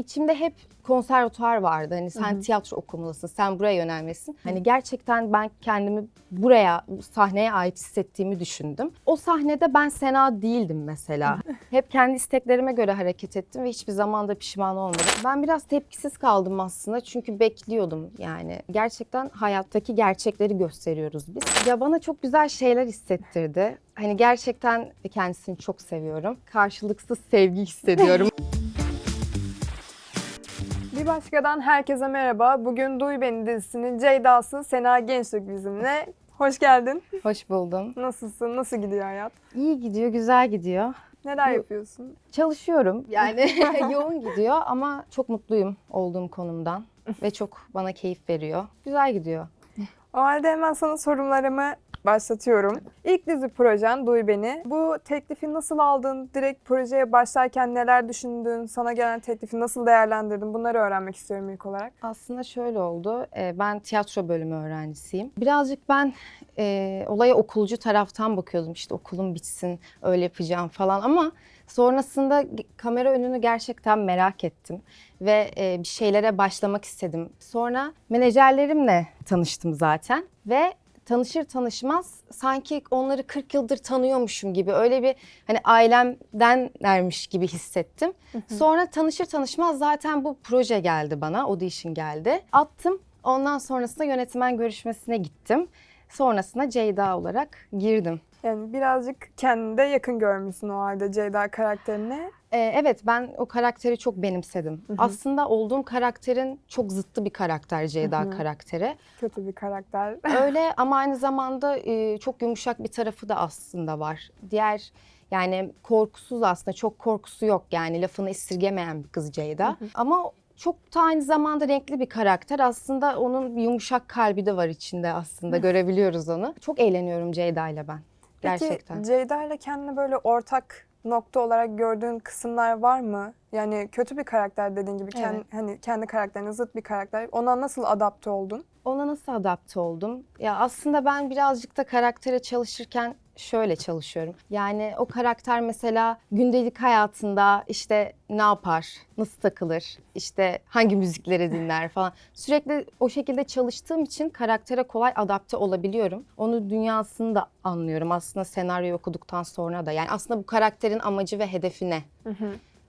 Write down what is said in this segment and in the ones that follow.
içimde hep konservatuar vardı. Hani sen Hı hı. tiyatro okumalısın, sen buraya yönelmesin. Hani gerçekten ben kendimi buraya, bu sahneye ait hissettiğimi düşündüm. O sahnede ben Sena değildim mesela. hep kendi isteklerime göre hareket ettim ve hiçbir zaman da pişman olmadım. Ben biraz tepkisiz kaldım aslında çünkü bekliyordum yani. Gerçekten hayattaki gerçekleri gösteriyoruz biz. Ya bana çok güzel şeyler hissettirdi. Hani gerçekten kendisini çok seviyorum. Karşılıksız sevgi hissediyorum. Bir başkadan herkese merhaba. Bugün Duy Beni dizisinin Ceyda'sı Sena Gençlik bizimle. Hoş geldin. Hoş buldum. Nasılsın? Nasıl gidiyor hayat? İyi gidiyor, güzel gidiyor. Neler Bu- yapıyorsun? Çalışıyorum yani yoğun gidiyor ama çok mutluyum olduğum konumdan ve çok bana keyif veriyor. Güzel gidiyor. O halde hemen sana sorularımı başlatıyorum. İlk dizi projen Duy Beni. Bu teklifi nasıl aldın? Direkt projeye başlarken neler düşündün? Sana gelen teklifi nasıl değerlendirdin? Bunları öğrenmek istiyorum ilk olarak. Aslında şöyle oldu. e, Ben tiyatro bölümü öğrencisiyim. Birazcık ben e, olaya okulcu taraftan bakıyordum. İşte okulum bitsin, öyle yapacağım falan ama sonrasında kamera önünü gerçekten merak ettim ve e, bir şeylere başlamak istedim. Sonra menajerlerimle tanıştım zaten ve tanışır tanışmaz sanki onları 40 yıldır tanıyormuşum gibi öyle bir hani ailemdenlermiş gibi hissettim. Sonra tanışır tanışmaz zaten bu proje geldi bana, audition geldi. Attım. Ondan sonrasında yönetmen görüşmesine gittim. Sonrasında Ceyda olarak girdim. Yani birazcık kendine yakın görmüşsün o halde Ceyda karakterine. Ee, evet ben o karakteri çok benimsedim. Hı hı. Aslında olduğum karakterin çok zıttı bir karakter Ceyda Hı hı. karakteri. Kötü bir karakter. Öyle ama aynı zamanda e, çok yumuşak bir tarafı da aslında var. Diğer yani korkusuz aslında çok korkusu yok yani lafını esirgemeyen bir kız Ceyda. Ama çok da aynı zamanda renkli bir karakter. Aslında onun yumuşak kalbi de var içinde aslında görebiliyoruz onu. Çok eğleniyorum Ceyda ile ben. Gerçekten. Peki Ceyda ile kendine böyle ortak nokta olarak gördüğün kısımlar var mı? Yani kötü bir karakter dediğin gibi kendi, Evet. hani kendi karakterine zıt bir karakter. Ona nasıl adapte oldun? Ona nasıl adapte oldum? Ya aslında ben birazcık da karaktere çalışırken şöyle çalışıyorum. Yani o karakter mesela gündelik hayatında işte ne yapar, nasıl takılır, işte hangi müzikleri dinler falan. Sürekli o şekilde çalıştığım için karaktere kolay adapte olabiliyorum. Onun dünyasını da anlıyorum aslında senaryoyu okuduktan sonra da. Yani aslında bu karakterin amacı ve hedefi ne?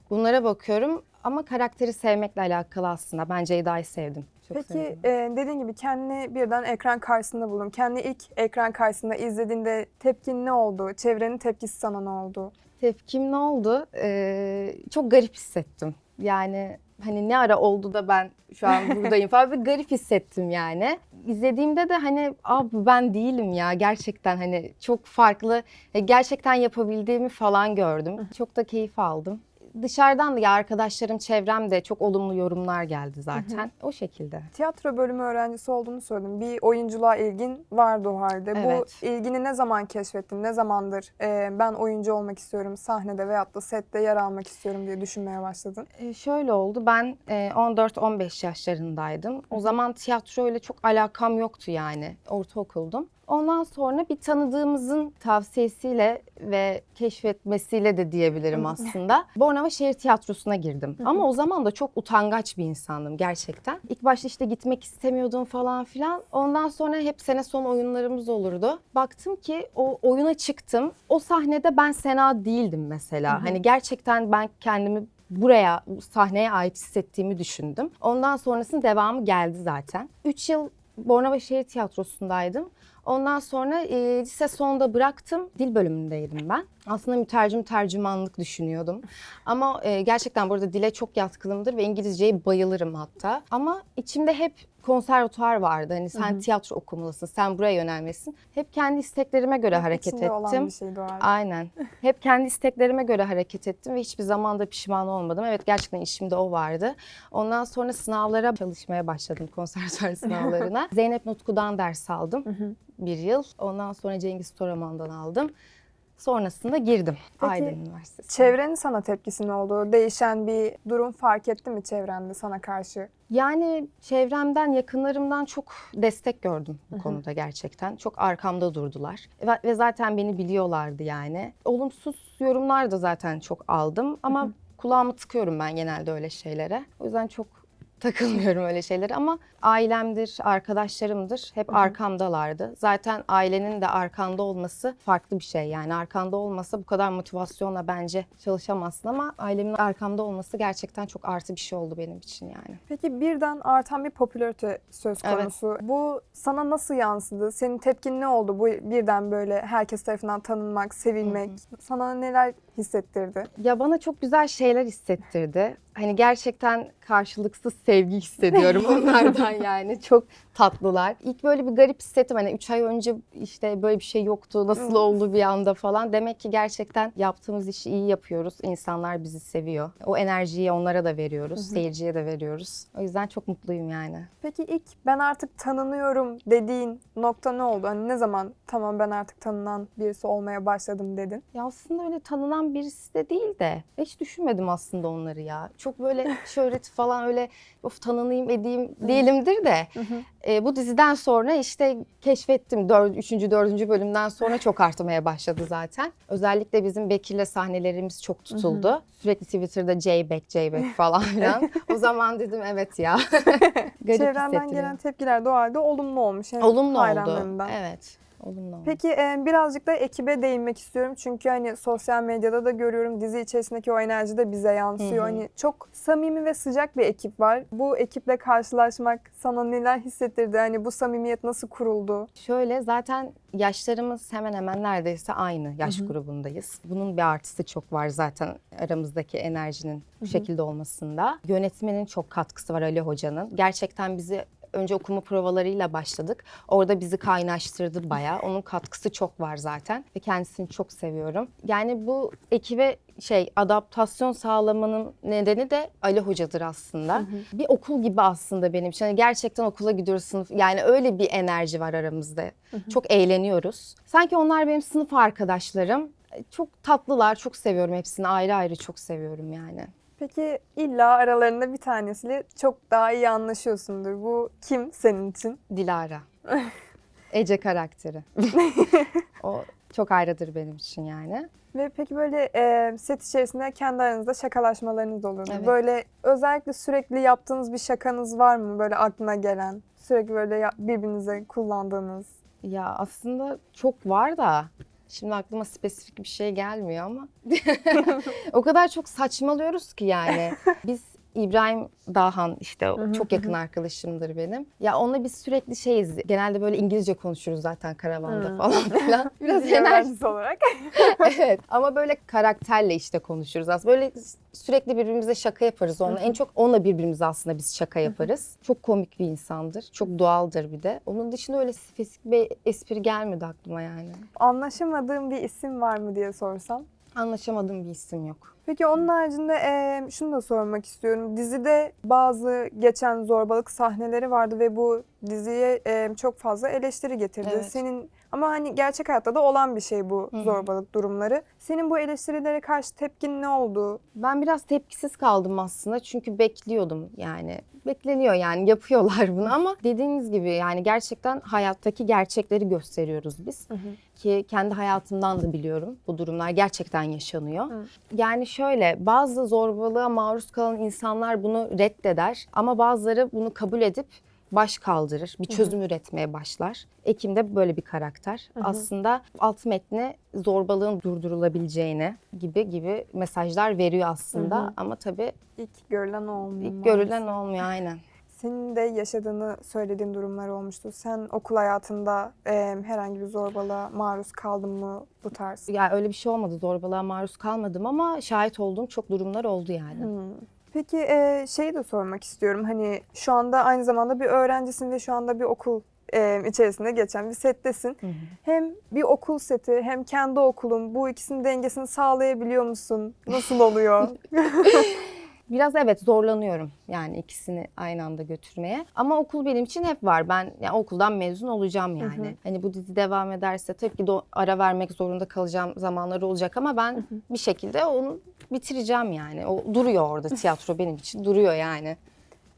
Bunlara bakıyorum ama karakteri sevmekle alakalı aslında. Ben Ceyda'yı sevdim. Çok Peki sevdim. e, dediğin gibi kendini birden ekran karşısında buldun. Kendi ilk ekran karşısında izlediğinde tepkin ne oldu? Çevrenin tepkisi sana ne oldu? Tepkim ne oldu? Ee, çok garip hissettim. Yani hani ne ara oldu da ben şu an buradayım falan bir garip hissettim yani. İzlediğimde de hani abi ben değilim ya gerçekten hani çok farklı e, gerçekten yapabildiğimi falan gördüm. Çok da keyif aldım. Dışarıdan da ya arkadaşlarım, çevrem de çok olumlu yorumlar geldi zaten. O şekilde. Tiyatro bölümü öğrencisi olduğunu söyledin. Bir oyunculuğa ilgin vardı o halde. Evet. Bu ilgini ne zaman keşfettin? Ne zamandır e, ben oyuncu olmak istiyorum sahnede veyahut da sette yer almak istiyorum diye düşünmeye başladın? Ee, şöyle oldu. Ben e, 14-15 yaşlarındaydım. O zaman tiyatroyla çok alakam yoktu yani. Ortaokuldum. Ondan sonra bir tanıdığımızın tavsiyesiyle ve keşfetmesiyle de diyebilirim aslında. Bornova Şehir Tiyatrosu'na girdim. Ama o zaman da çok utangaç bir insandım gerçekten. İlk başta işte gitmek istemiyordum falan filan. Ondan sonra hep sene sonu oyunlarımız olurdu. Baktım ki o oyuna çıktım. O sahnede ben Sena değildim mesela. Hani gerçekten ben kendimi buraya, bu sahneye ait hissettiğimi düşündüm. Ondan sonrasının devamı geldi zaten. 3 yıl Bornova Şehir Tiyatrosu'ndaydım. Ondan sonra e, lise sonunda bıraktım. Dil bölümündeydim ben. Aslında mütercim tercümanlık düşünüyordum. Ama e, gerçekten burada dile çok yatkınımdır ve İngilizceye bayılırım hatta. Ama içimde hep konservatuar vardı. Hani sen tiyatro okumalısın, sen buraya yönelmesin. Hep kendi isteklerime göre hareket İçinde ettim. olan bir şeydi o halde. Aynen. Hep kendi isteklerime göre hareket ettim ve hiçbir zaman da pişman olmadım. Evet gerçekten işimde o vardı. Ondan sonra sınavlara çalışmaya başladım konservatuar sınavlarına. Zeynep Nutku'dan ders aldım bir yıl. Ondan sonra Cengiz Toraman'dan aldım. Sonrasında girdim Peki, Aydın Üniversitesi'ne. Çevrenin sana tepkisi ne oldu? Değişen bir durum fark etti mi çevrende sana karşı? Yani çevremden, yakınlarımdan çok destek gördüm bu konuda gerçekten. Çok arkamda durdular. Ve, ve zaten beni biliyorlardı yani. Olumsuz yorumlar da zaten çok aldım ama Kulağımı tıkıyorum ben genelde öyle şeylere. O yüzden çok takılmıyorum öyle şeylere ama ailemdir, arkadaşlarımdır hep arkamdalardı. Zaten ailenin de arkanda olması farklı bir şey. Yani arkanda olmasa bu kadar motivasyonla bence çalışamazsın ama ailemin arkamda olması gerçekten çok artı bir şey oldu benim için yani. Peki birden artan bir popülarite söz Evet. konusu. Bu sana nasıl yansıdı? Senin tepkin ne oldu? Bu birden böyle herkes tarafından tanınmak, sevilmek sana neler hissettirdi? Ya bana çok güzel şeyler hissettirdi. Hani gerçekten karşılıksız sevgi hissediyorum onlardan yani. Çok tatlılar. İlk böyle bir garip hissettim. Hani 3 ay önce işte böyle bir şey yoktu. Nasıl oldu bir anda falan. Demek ki gerçekten yaptığımız işi iyi yapıyoruz. İnsanlar bizi seviyor. O enerjiyi onlara da veriyoruz. Seyirciye de veriyoruz. O yüzden çok mutluyum yani. Peki ilk ben artık tanınıyorum dediğin nokta ne oldu? Hani ne zaman tamam ben artık tanınan birisi olmaya başladım dedin? Ya aslında öyle tanınan birisi de değil de hiç düşünmedim aslında onları ya. Çok böyle şöhret falan öyle of tanınayım edeyim değilimdir de e, bu diziden sonra işte keşfettim. 4, 3. 4. bölümden sonra çok artmaya başladı zaten. Özellikle bizim Bekir'le sahnelerimiz çok tutuldu. Sürekli Twitter'da J-Back, J-Back falan filan. o zaman dedim evet ya. Garip hissettiriyor. gelen tepkiler de o halde olumlu olmuş. Hem Olumlu oldu. Evet. Olumlu. Peki e, birazcık da ekibe değinmek istiyorum. Çünkü hani sosyal medyada da görüyorum dizi içerisindeki o enerji de bize yansıyor. Hı hı. Hani çok samimi ve sıcak bir ekip var. Bu ekiple karşılaşmak sana neler hissettirdi? Hani bu samimiyet nasıl kuruldu? Şöyle zaten yaşlarımız hemen hemen neredeyse aynı yaş grubundayız. Bunun bir artısı çok var zaten aramızdaki enerjinin bu şekilde olmasında. Yönetmenin çok katkısı var Ali Hoca'nın. Gerçekten bizi önce okuma provalarıyla başladık. Orada bizi kaynaştırdı bayağı. Onun katkısı çok var zaten ve kendisini çok seviyorum. Yani bu ekibe şey adaptasyon sağlamanın nedeni de Ali Hoca'dır aslında. Bir okul gibi aslında benim için. Hani gerçekten okula gidiyoruz sınıf. Yani öyle bir enerji var aramızda. Çok eğleniyoruz. Sanki onlar benim sınıf arkadaşlarım. Çok tatlılar, çok seviyorum hepsini. Ayrı ayrı çok seviyorum yani. Peki illa aralarında bir tanesiyle çok daha iyi anlaşıyorsundur. Bu kim senin için? Dilara. Ece karakteri. o çok ayrıdır benim için yani. Ve peki böyle e, set içerisinde kendi aranızda şakalaşmalarınız olur mu? Evet. Böyle özellikle sürekli yaptığınız bir şakanız var mı böyle aklına gelen? Sürekli böyle birbirinize kullandığınız. Ya aslında çok var da şimdi aklıma spesifik bir şey gelmiyor ama o kadar çok saçmalıyoruz ki yani. Biz İbrahim Dahan işte o çok yakın arkadaşımdır benim. Ya onunla biz sürekli şeyiz. Genelde böyle İngilizce konuşuruz zaten karavanda Hı. falan filan. Biraz enerji olarak. evet ama böyle karakterle işte konuşuruz aslında. Böyle sürekli birbirimize şaka yaparız onunla. En çok onunla birbirimize aslında biz şaka yaparız. Çok komik bir insandır. Çok doğaldır bir de. Onun dışında öyle spesifik bir espri gelmedi aklıma yani. Anlaşamadığın bir isim var mı diye sorsam. Anlaşamadığım bir isim yok. Peki onun haricinde e, şunu da sormak istiyorum. Dizide bazı geçen zorbalık sahneleri vardı ve bu diziye e, çok fazla eleştiri getirdi. Evet. Senin ama hani gerçek hayatta da olan bir şey bu Hı hı. zorbalık durumları. Senin bu eleştirilere karşı tepkin ne oldu? Ben biraz tepkisiz kaldım aslında çünkü bekliyordum yani. Bekleniyor yani yapıyorlar bunu ama dediğiniz gibi yani gerçekten hayattaki gerçekleri gösteriyoruz biz. Ki kendi hayatımdan da biliyorum bu durumlar gerçekten yaşanıyor. Hı. Yani şöyle bazı zorbalığa maruz kalan insanlar bunu reddeder ama bazıları bunu kabul edip baş kaldırır, bir çözüm üretmeye başlar. Ekim de böyle bir karakter. Aslında alt metni zorbalığın durdurulabileceğini gibi gibi mesajlar veriyor aslında. Hı hı. Ama tabii İlk görülen olmuyor. ilk görülen olmuyor aynen. Senin de yaşadığını söylediğin durumlar olmuştu. Sen okul hayatında e, herhangi bir zorbalığa maruz kaldın mı bu tarz? Ya öyle bir şey olmadı. Zorbalığa maruz kalmadım ama şahit olduğum çok durumlar oldu yani. Hmm. Peki e, şeyi de sormak istiyorum. Hani şu anda aynı zamanda bir öğrencisin ve şu anda bir okul e, içerisinde geçen bir settesin. Hı hı. Hem bir okul seti hem kendi okulun bu ikisinin dengesini sağlayabiliyor musun? Nasıl oluyor? Biraz evet zorlanıyorum yani ikisini aynı anda götürmeye. Ama okul benim için hep var. Ben yani okuldan mezun olacağım yani. hı. Hani bu dizi devam ederse tabii ki de ara vermek zorunda kalacağım zamanlar olacak ama ben bir şekilde onu bitireceğim yani. O duruyor orada tiyatro benim için duruyor yani.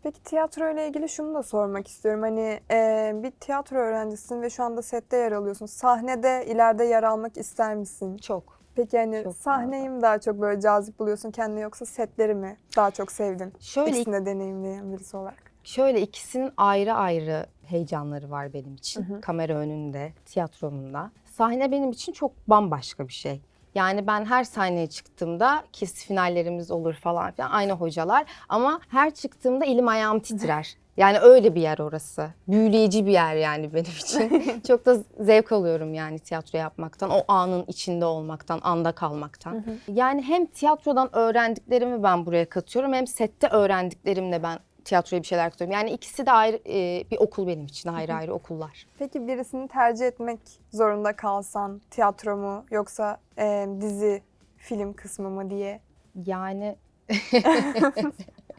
Peki tiyatro ile ilgili şunu da sormak istiyorum. Hani e, bir tiyatro öğrencisin ve şu anda sette yer alıyorsun. Sahnede ileride yer almak ister misin? Çok. Peki hani Çok sahneyi mi daha çok böyle cazip buluyorsun kendine yoksa setleri mi daha çok sevdin? Şöyle İkisini de deneyimleyen birisi olarak. Şöyle ikisinin ayrı ayrı heyecanları var benim için. Hı hı. Kamera önünde, tiyatronun da. Sahne benim için çok bambaşka bir şey. Yani ben her sahneye çıktığımda kes finallerimiz olur falan filan aynı hocalar ama her çıktığımda elim ayağım titrer. Yani öyle bir yer orası. Büyüleyici bir yer yani benim için. çok da zevk alıyorum yani tiyatro yapmaktan, o anın içinde olmaktan, anda kalmaktan. Yani hem tiyatrodan öğrendiklerimi ben buraya katıyorum hem sette öğrendiklerimle ben tiyatroya bir şeyler katıyorum. Yani ikisi de ayrı e, bir okul benim için ayrı ayrı okullar. Peki birisini tercih etmek zorunda kalsan tiyatro mu yoksa e, dizi, film kısmı mı diye. Yani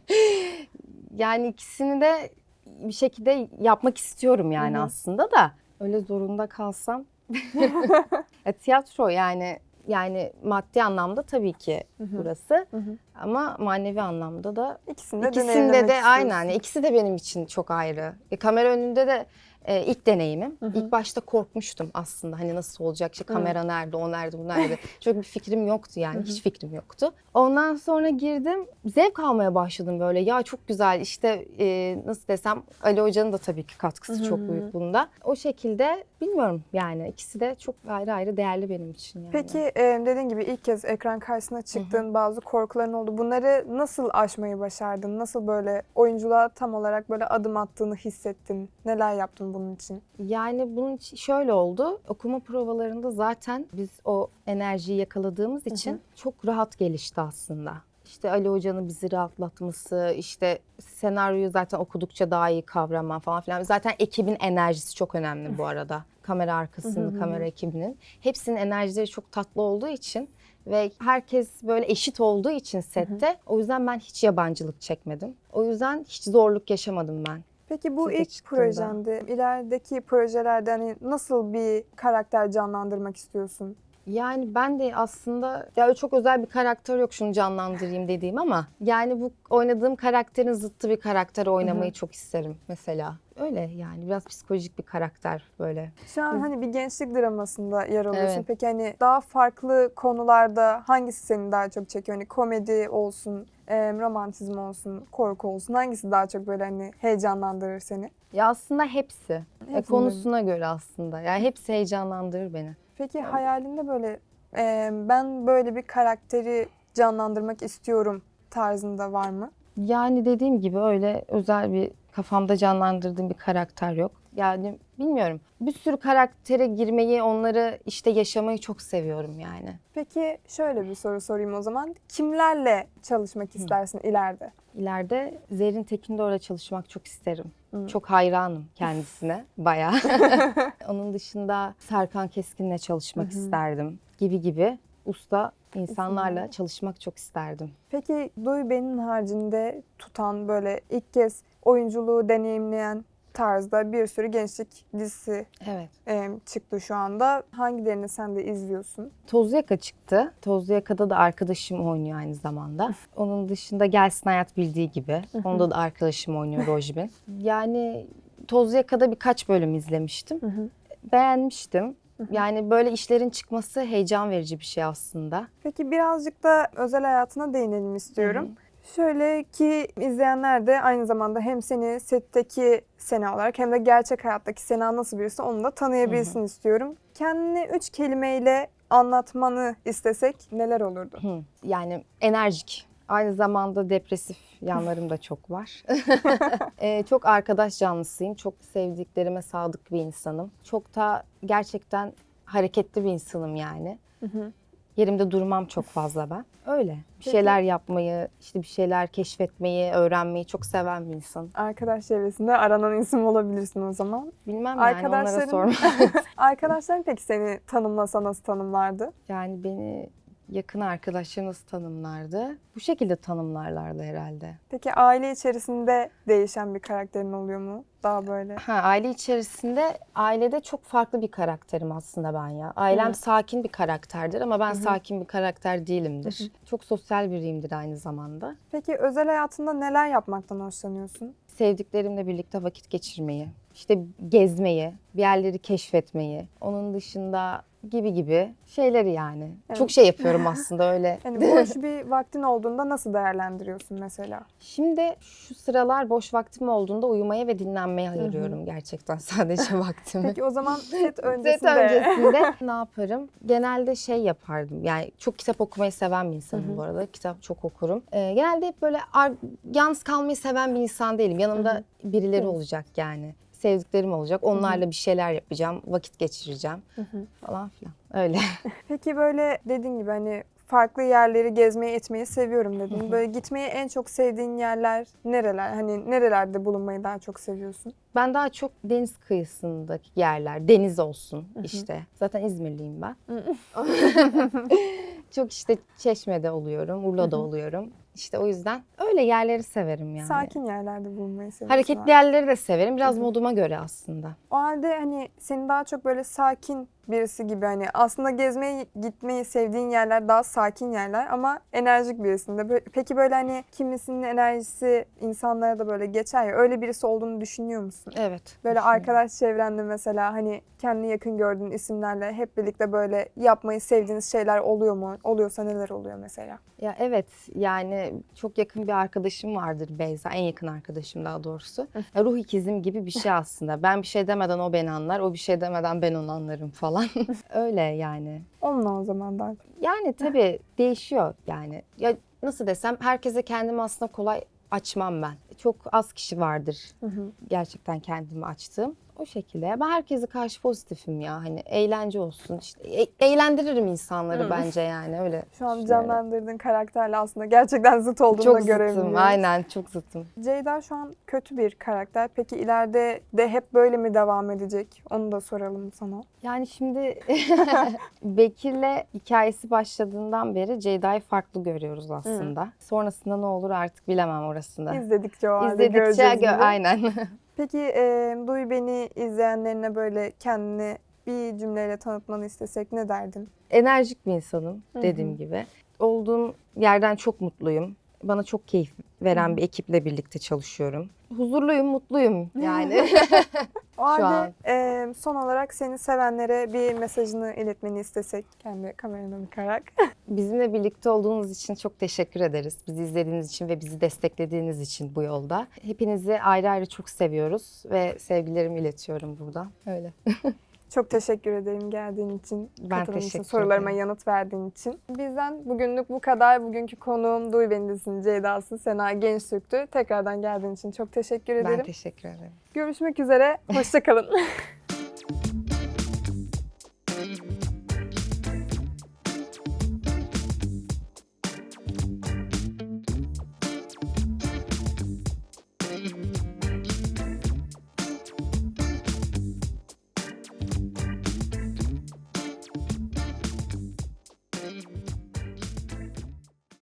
yani ikisini de bir şekilde yapmak istiyorum yani Hı hı. aslında da öyle zorunda kalsam ya, tiyatro yani yani maddi anlamda tabii ki hı. burası Hı hı. ama manevi anlamda da İkisini de İkisinde deneyimlemek de aynen. ikisi de benim için çok ayrı. E, kamera önünde de e, ilk deneyimim. Hı hı. İlk başta korkmuştum aslında. Hani nasıl olacak? İşte Hı. kamera nerede, o nerede, bu nerede? çok bir fikrim yoktu yani. Hiç fikrim yoktu. Ondan sonra girdim. Zevk almaya başladım böyle. Ya çok güzel işte e, nasıl desem Ali Hoca'nın da tabii ki katkısı Hı hı. çok büyük bunda. O şekilde bilmiyorum yani. ikisi de çok ayrı ayrı değerli benim için yani. Peki e, dediğin gibi ilk kez ekran karşısına çıktığın bazı korkuların oldu. Bunları nasıl aşmayı başardın? Nasıl böyle oyunculuğa tam olarak böyle adım attığını hissettin? Neler yaptın bunun için? Yani bunun için şöyle oldu. Okuma provalarında zaten biz o enerjiyi yakaladığımız için çok rahat gelişti aslında. İşte Ali Hoca'nın bizi rahatlatması, işte senaryoyu zaten okudukça daha iyi kavraman falan filan. Zaten ekibin enerjisi çok önemli bu arada. Kamera arkasında, kamera ekibinin. Hepsinin enerjileri çok tatlı olduğu için ve herkes böyle eşit olduğu için sette. O yüzden ben hiç yabancılık çekmedim. O yüzden hiç zorluk yaşamadım ben. Peki bu ilk çıktığında. projende, ilerideki projelerde hani nasıl bir karakter canlandırmak istiyorsun? Yani ben de aslında ya çok özel bir karakter yok şunu canlandırayım dediğim ama yani bu oynadığım karakterin zıttı bir karakter oynamayı çok isterim mesela. Öyle yani biraz psikolojik bir karakter böyle. Şu an hani bir gençlik dramasında yer alıyorsun. Evet. Peki hani daha farklı konularda hangisi seni daha çok çekiyor? Hani komedi olsun, e, romantizm olsun, korku olsun. Hangisi daha çok böyle hani heyecanlandırır seni? Ya aslında hepsi. E, Hepsi konusuna göre aslında. Yani hepsi heyecanlandırır beni. Peki hayalinde böyle e, ben böyle bir karakteri canlandırmak istiyorum tarzında var mı? Yani dediğim gibi öyle özel bir kafamda canlandırdığım bir karakter yok. Yani bilmiyorum. Bir sürü karaktere girmeyi, onları işte yaşamayı çok seviyorum yani. Peki şöyle bir soru sorayım o zaman. Kimlerle çalışmak istersin ileride? İleride Zerrin Tekindor'la çalışmak çok isterim. Hı. Çok hayranım kendisine bayağı. Onun dışında Serkan Keskin'le çalışmak isterdim gibi gibi usta insanlarla çalışmak çok isterdim. Peki Duy Ben'in haricinde tutan böyle ilk kez oyunculuğu deneyimleyen tarzda bir sürü gençlik dizisi Evet. e, çıktı şu anda. Hangilerini sen de izliyorsun? Tozlu Yaka çıktı. Tozlu Yaka'da da arkadaşım oynuyor aynı zamanda. Onun dışında Gelsin Hayat bildiği gibi. Onda da arkadaşım oynuyor Rojbin. Yani Tozlu Yaka'da birkaç bölüm izlemiştim. Beğenmiştim. Yani böyle işlerin çıkması heyecan verici bir şey aslında. Peki birazcık da özel hayatına değinelim istiyorum. Şöyle ki izleyenler de aynı zamanda hem seni setteki Sena olarak hem de gerçek hayattaki Sena nasıl birisi onu da tanıyabilsin istiyorum. Kendini üç kelimeyle anlatmanı istesek neler olurdu? Hı, Yani enerjik. Aynı zamanda depresif yanlarım da çok var. Ee, çok arkadaş canlısıyım. Çok sevdiklerime sadık bir insanım. Çok da gerçekten hareketli bir insanım yani. Yerimde durmam çok fazla ben. Öyle. Bir şeyler yapmayı, işte bir şeyler keşfetmeyi, öğrenmeyi çok seven bir insanım. Arkadaş çevresinde aranan isim olabilirsin o zaman. Bilmem yani onlara sorma. Arkadaşların peki seni tanımlasa nasıl tanımlardı? yani beni yakın arkadaşlarım nasıl tanımlardı? Bu şekilde tanımlarlardı herhalde. Peki aile içerisinde değişen bir karakterin oluyor mu? Daha böyle. Ha, aile içerisinde, ailede çok farklı bir karakterim aslında ben ya. Ailem Hı. sakin bir karakterdir ama ben sakin bir karakter değilimdir. Çok sosyal biriyimdir aynı zamanda. Peki özel hayatında neler yapmaktan hoşlanıyorsun? Sevdiklerimle birlikte vakit geçirmeyi, işte gezmeyi, bir yerleri keşfetmeyi. Onun dışında gibi gibi şeyleri yani. Evet. Çok şey yapıyorum aslında öyle. Yani boş bir vaktin olduğunda nasıl değerlendiriyorsun mesela? Şimdi şu sıralar boş vaktim olduğunda uyumaya ve dinlenmeye ayırıyorum gerçekten sadece vaktimi. Peki o zaman set Set öncesinde öncesinde ne yaparım? Genelde şey yapardım. Yani çok kitap okumayı seven bir insanım bu arada. Kitap çok okurum. Ee, genelde hep böyle ar- yalnız kalmayı seven bir insan değilim. Yanımda birileri olacak yani. Sevdiklerim olacak. Onlarla bir şeyler yapacağım. Vakit geçireceğim falan filan. Öyle. Peki böyle dediğin gibi hani farklı yerleri gezmeyi etmeyi seviyorum dedin. Böyle gitmeyi en çok sevdiğin yerler nereler? Hani nerelerde bulunmayı daha çok seviyorsun? Ben daha çok deniz kıyısındaki yerler, deniz olsun işte. Zaten İzmirliyim ben. Çok işte Çeşme'de oluyorum, Urla'da oluyorum. İşte o yüzden öyle yerleri severim yani. Sakin yerlerde bulunmayı seviyorsun. Hareketli yerleri de severim. Biraz moduma göre aslında. O halde hani senin daha çok böyle sakin birisi gibi hani aslında gezmeyi gitmeyi sevdiğin yerler daha sakin yerler ama enerjik birisinde. Peki böyle hani kimisinin enerjisi insanlara da böyle geçer ya öyle birisi olduğunu düşünüyor musun? Evet. Böyle arkadaş çevrende mesela hani kendini yakın gördüğün isimlerle hep birlikte böyle yapmayı sevdiğiniz şeyler oluyor mu? Oluyorsa neler oluyor mesela? Ya evet yani çok yakın bir arkadaşım vardır Beyza. En yakın arkadaşım daha doğrusu. Ya ruh ikizim gibi bir şey aslında. Ben bir şey demeden o beni anlar. O bir şey demeden ben onu anlarım falan. öyle yani. Onunla o zaman daha çok. Yani tabii değişiyor yani. Ya nasıl desem herkese kendimi aslında kolay açmam ben. Çok az kişi vardır Hı hı. gerçekten kendimi açtığım. O şekilde. Ben herkese karşı pozitifim ya. Hani eğlence olsun. işte e- eğlendiririm insanları Hı. bence yani öyle. Şu an canlandırdığın karakterle aslında gerçekten zıt olduğunu da Çok zıttım. görebiliyoruz. Aynen çok zıttım. Ceyda şu an kötü bir karakter. Peki ileride de hep böyle mi devam edecek? Onu da soralım sana. Yani şimdi Bekir'le hikayesi başladığından beri Ceyda'yı farklı görüyoruz aslında. Sonrasında ne olur artık bilemem orasında. İzledikçe o halde İzledikçe gö- aynen. Peki e, Duy Beni izleyenlerine böyle kendini bir cümleyle tanıtmanı istesek ne derdin? Enerjik bir insanım dediğim gibi. Olduğum yerden çok mutluyum. Bana çok keyif veren Hı hı. bir ekiple birlikte çalışıyorum. Huzurluyum, mutluyum yani. O halde an. e, son olarak seni sevenlere bir mesajını iletmeni istesek kendi kamerana bakarak. Bizimle birlikte olduğunuz için çok teşekkür ederiz. Bizi izlediğiniz için ve bizi desteklediğiniz için bu yolda. Hepinizi ayrı ayrı çok seviyoruz ve sevgilerimi iletiyorum burada. Öyle. Çok teşekkür ederim geldiğin için, Ben katıldığın için, teşekkür sorularıma ederim. yanıt verdiğin için. Bizden bugünlük bu kadar. Bugünkü konuğum Duy Beni dizisinin Ceyda'sı Sena Gençtürk'tü. Tekrardan geldiğin için çok teşekkür ederim. Ben teşekkür ederim. Görüşmek üzere. Hoşçakalın.